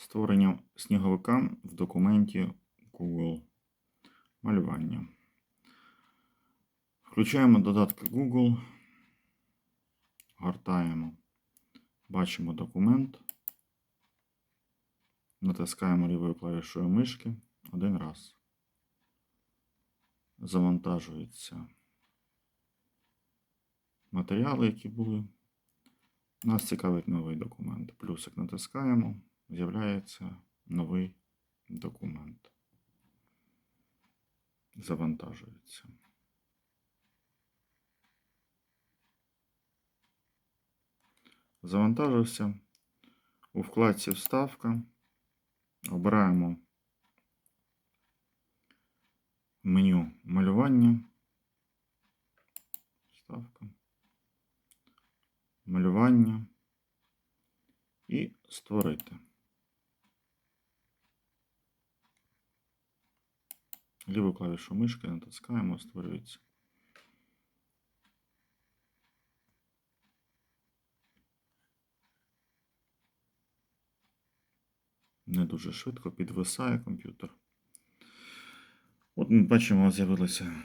Створення сніговика в документі Google. Малювання. Включаємо додатки Google. Гортаємо. Бачимо документ. Натискаємо лівою клавішою мишки один раз. Завантажуються матеріали, які були. Нас цікавить новий документ. Плюсик натискаємо, з'являється новий документ. Завантажується. Завантажився. У вкладці Вставка. Обираємо меню малювання. Вставка. Малювання. І створити. Ліву клавішу мишки натискаємо, створюється. Не дуже швидко підвисає комп'ютер. От ми бачимо, з'явилося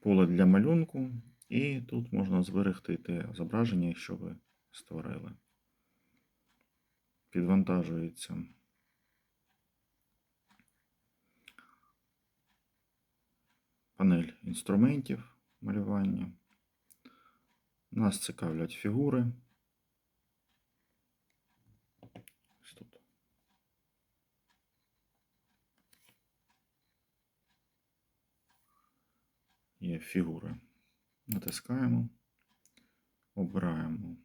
поле для малюнку, і тут можна зберегти те зображення, що ви створили. Підвантажується. Панель інструментів малювання. Нас цікавлять фігури. Ось тут. Є фігури. Натискаємо, обираємо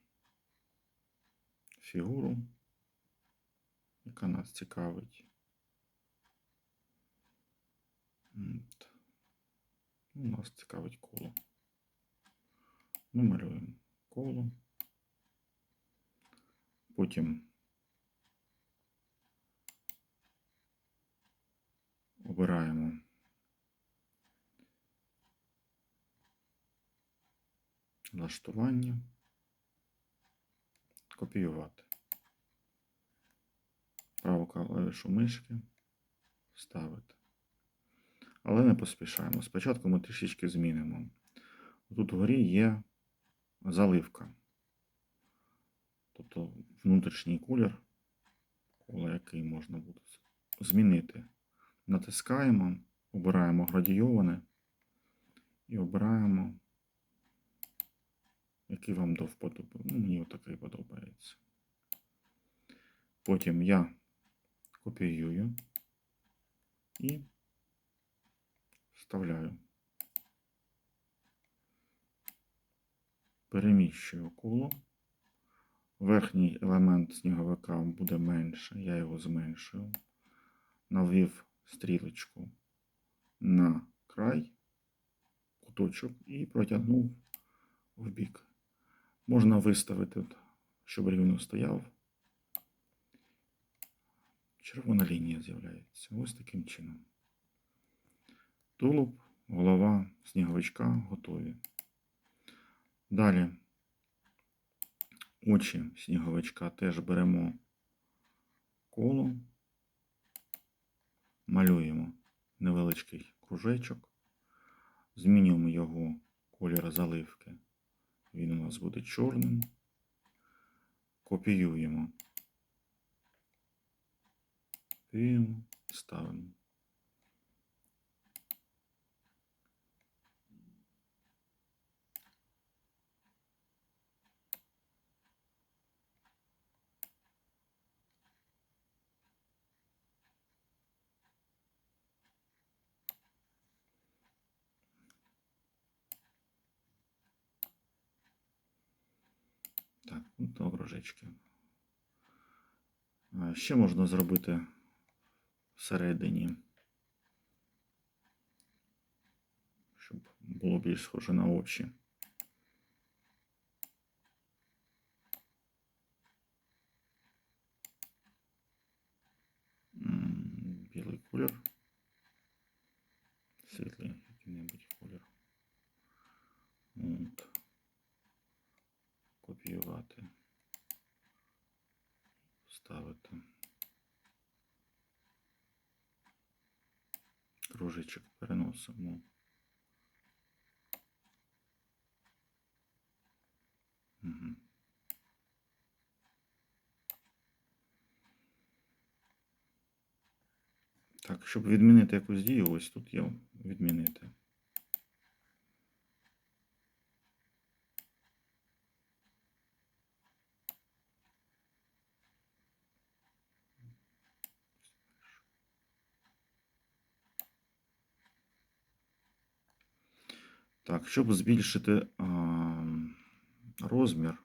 фігуру, яка нас цікавить. У нас цікавить коло. Ми малюємо коло. Потім обираємо налаштування, копіювати. Праву клавішу мишки вставити. Але не поспішаємо. Спочатку ми трішечки змінимо. Тут вгорі є заливка. Тобто внутрішній коло який можна буде змінити. Натискаємо, обираємо градійоване і обираємо, який вам до вподоби. Ну, мені отакий подобається. Потім я копіюю і вставляю. Переміщую коло. Верхній елемент сніговика буде менше, я його зменшую. Навів стрілочку на край, куточок і протягнув в бік. Можна виставити, щоб рівно стояв. Червона лінія з'являється. Ось таким чином. Тулуб, голова сніговичка готові. Далі очі сніговичка теж беремо коло, малюємо невеличкий кружечок, змінюємо його колір заливки. Він у нас буде чорним. Копіюємо. Копіюємо, ставимо. Так, до кружечки. Ще можна зробити всередині, щоб було більш схоже на очі. Білий колір. поставити. Кружечок переносимо. Угу. Так, щоб відмінити якусь дію, ось тут я відмінити. Так, щоб збільшити розмір,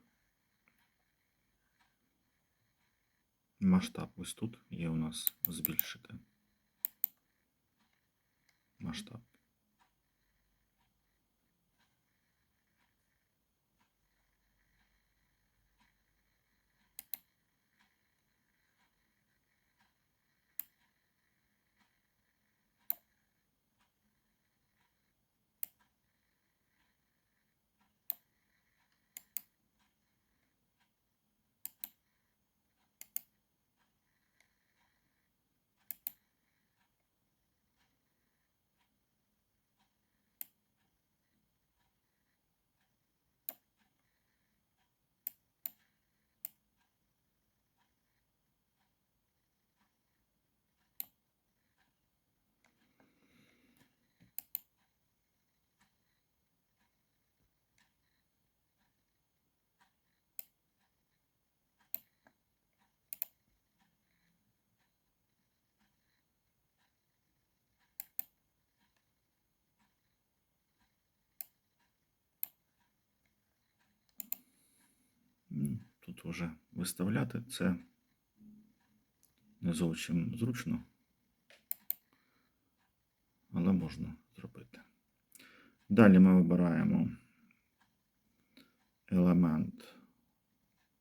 масштаб, ось тут є у нас збільшити масштаб. Ну, Тут вже виставляти це не зовсім зручно, але можна зробити. Далі ми вибираємо елемент,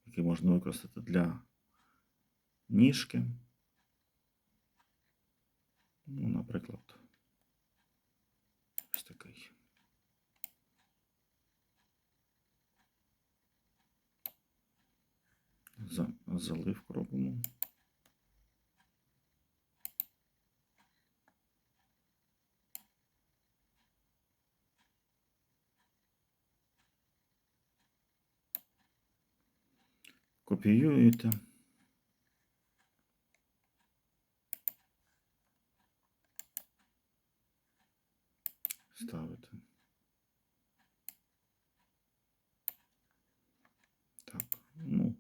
який можна використати для ніжки. Ну, наприклад, ось такий. За, заливку робимо. Копіюєте. Ставите. Так, ну,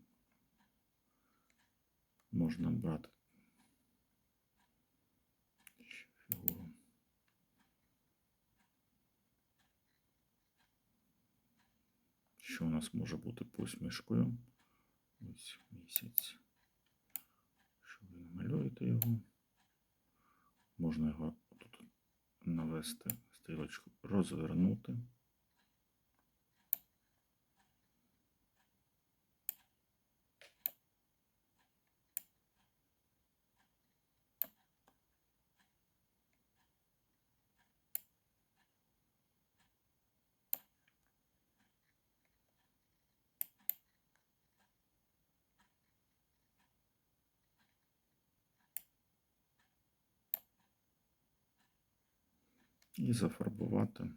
можна брати ще фігуру. Що у нас може бути посмішкою? Ось місяць. Що ви намалюєте його? Можна його тут навести стрілочку, розвернути. І зафарбувати.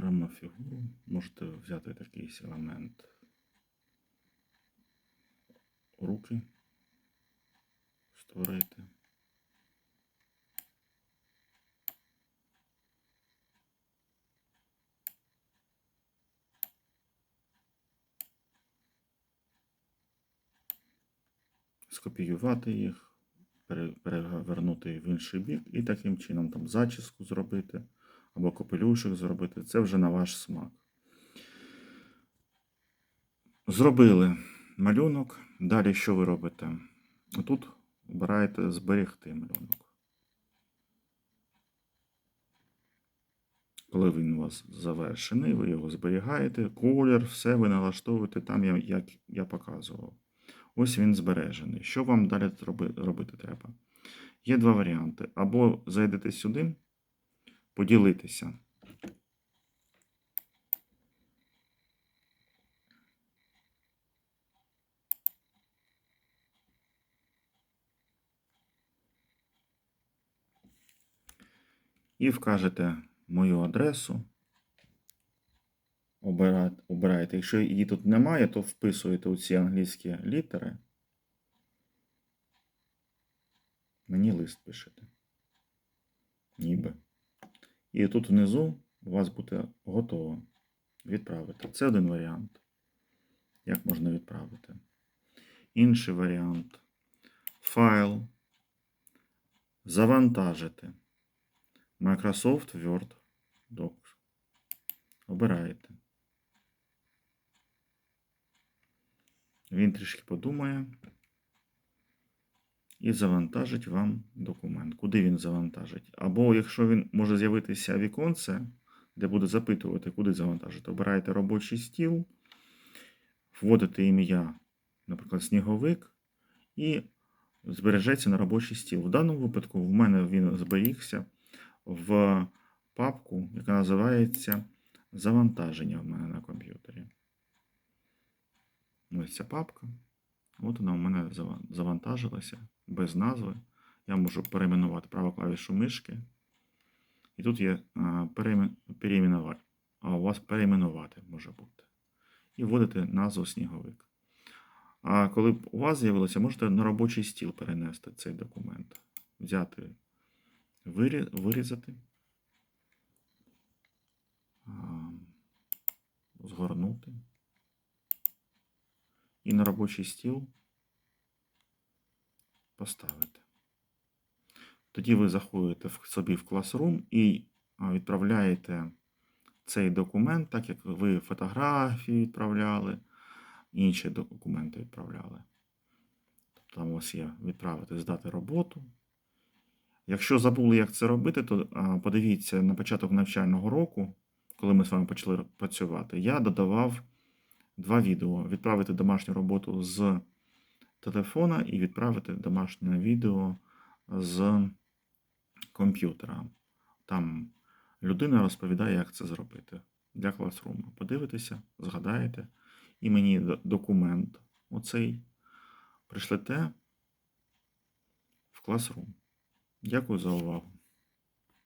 програмну фігуру можете взяти якийсь елемент руки, створити. Скопіювати їх, перевернути в інший бік і таким чином там зачіску зробити або капелюшок зробити. Це вже на ваш смак. Зробили малюнок. Далі що ви робите? Тут обираєте зберегти малюнок. Коли він у вас завершений, ви його зберігаєте, колір, все ви налаштовуєте там, як я показував. Ось він збережений. Що вам далі робити треба? Є два варіанти. Або зайдете сюди, поділитися. І вкажете мою адресу. Обираєте. Якщо її тут немає, то вписуєте у ці англійські літери. Мені лист пишете. Ніби. І тут внизу у вас буде готово відправити. Це один варіант. Як можна відправити? Інший варіант. Файл. Завантажити. Microsoft Word Docs. Обираєте. Він трішки подумає і завантажить вам документ. Куди він завантажить? Або якщо він може з'явитися віконце, де буде запитувати, куди завантажити, обираєте робочий стіл, вводите ім'я, наприклад, сніговик, і збережеться на робочий стіл. В даному випадку в мене він зберігся в папку, яка називається Завантаження в мене на комп'ютері. Ось ця папка. От вона у мене завантажилася без назви. Я можу перейменувати праву клавішу мишки. І тут є перейменувати. А у вас перейменувати може бути. І вводите назву сніговик. А коли б у вас з'явилося, можете на робочий стіл перенести цей документ. Взяти, вирізати, згорнути. І на робочий стіл поставити. Тоді ви заходите в собі в Classroom і відправляєте цей документ, так як ви фотографії відправляли, інші документи відправляли. Тобто там у вас є відправити, здати роботу. Якщо забули, як це робити, то подивіться на початок навчального року, коли ми з вами почали працювати, я додавав два відео: відправити домашню роботу з телефона і відправити домашнє відео з комп'ютера. Там людина розповідає, як це зробити для класруму. Подивитеся, згадаєте, і мені документ оцей прийшлете в класрум. Дякую за увагу.